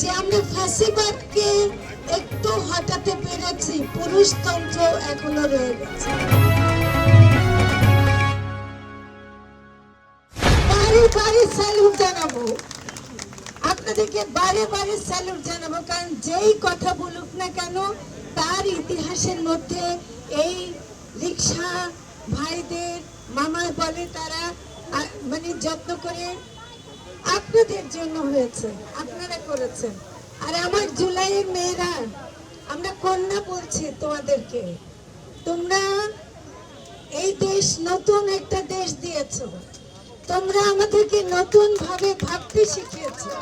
যে আমরা ফাঁসিবাদকে একটু হটাতে পেরেছি, পুরুষতন্ত্র এখনও রয়ে গেছে। বারে বারে স্যালুট জানাব। আপনাদেরকে বারে বারে স্যালুট জানাব, কারণ যেই কথা বলুক না কেন, তার ইতিহাসের মধ্যে এই রিক্সা ভাইদের মামা বলে তারা মানে যত্ন করে আপনাদের জন্য হয়েছে, আপনারা করেছেন। আর আমার জুলাইয়ের মেয়েরা, আমরা কন্যা বলছি তোমাদেরকে, তোমরা এই দেশ নতুন একটা দেশ দিয়েছ। তোমরা আমাদেরকে নতুন ভাবে ভাবতে শিখিয়েছো।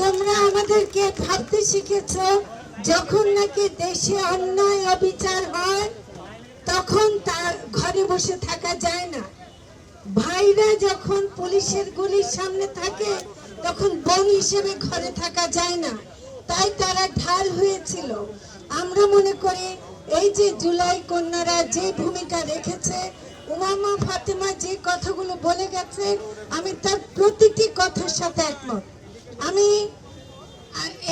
তোমরা আমাদেরকে ভাবতে শিখেছো যখন নাকি দেশে অন্যায় অবিচার হয়, তখন তার ঘরে বসে থাকা যায় না। ভাইরা যখন পুলিশের গুলির সামনে থাকে তখন বোন হিসেবে ঘরে থাকা যায় না। তাই তারা ঢাল হয়েছিল। আমরা মনে করি, এই যে জুলাই কন্যারা যে ভূমিকা রেখেছে, উমামা ফাতেমা যে কথাগুলো বলে গেছে, আমি তার প্রতিটি কথার সাথে একমত। আমি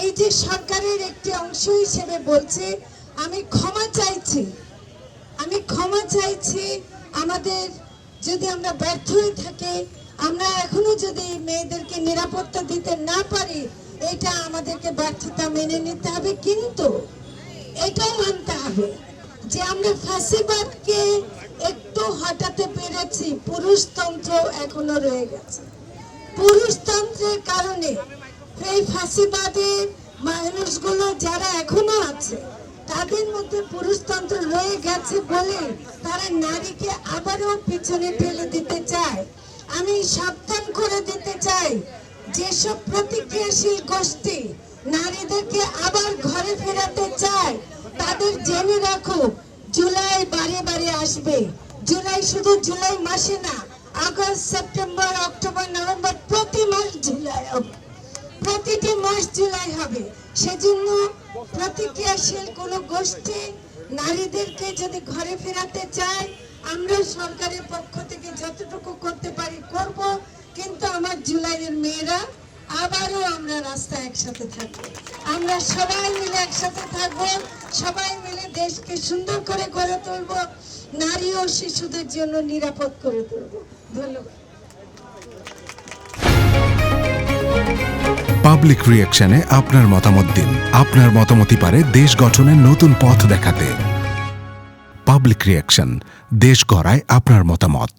এই যে সরকারের একটি অংশ হিসেবে বলছি, আমি ক্ষমা চাইছি। আমি ক্ষমা চাইছি আমাদের, যদি আমরা ব্যর্থ হয়ে থাকি আমরা এখনও যদি মেয়েদেরকে নিরাপত্তা দিতে না পারি, এটা আমাদেরকে ব্যর্থতা মেনে নিতে হবে। কিন্তু এটাও মানতে হবে যে আমরা ফাঁসিবাদকে একটু হটাতে পেরেছি, পুরুষতন্ত্র এখনও রয়ে গেছে। পুরুষতন্ত্রের কারণে এই ফাঁসিবাদের মানুষগুলো যারা এখনও আছে, তাদের মধ্যে পুরুষতন্ত্র রয়ে গেছে বলে তারা নারীকে আবারও পিছনে ঠেলে দিতে চায়। আমি সাবধান করে দিতে চাই। যেসব প্রতিক্রিয়াশীল গোষ্ঠী নারীদেরকে আবার ঘরে ফেরাতে চায়, তাদের জেনে রাখো, জুলাই বারে বারে আসবে। জুলাই শুধু জুলাই মাসে না, আগস্ট, সেপ্টেম্বর, অক্টোবর, নভেম্বর, প্রতি মাস জুলাই হবে। প্রতিটি মাস জুলাই হবে। সেজন্য প্রতিক্রিয়াশীল কোন গোষ্ঠী নারীদেরকে যদি ঘরে ফেরাতে চায় আমরা সরকারের পক্ষ থেকে যতটুকু করতে পারি করব, কিন্তু আমার জুলাইয়ের মেয়েরা আবারও আমরা রাস্তায় একসাথে থাকব। আমরা সবাই মিলে একসাথে থাকব, সবাই মিলে দেশকে সুন্দর করে গড়ে তুলবো, নারী ও শিশুদের জন্য নিরাপদ করে তুলবো। ধন্যবাদ। পাবলিক রিয়াকশনে আপনার মতামত দিন। আপনার মতামতই পারে দেশ গঠনের নতুন পথ দেখাতে। পাবলিক রিয়াকশন দেশ গড়ায় আপনার মতামত।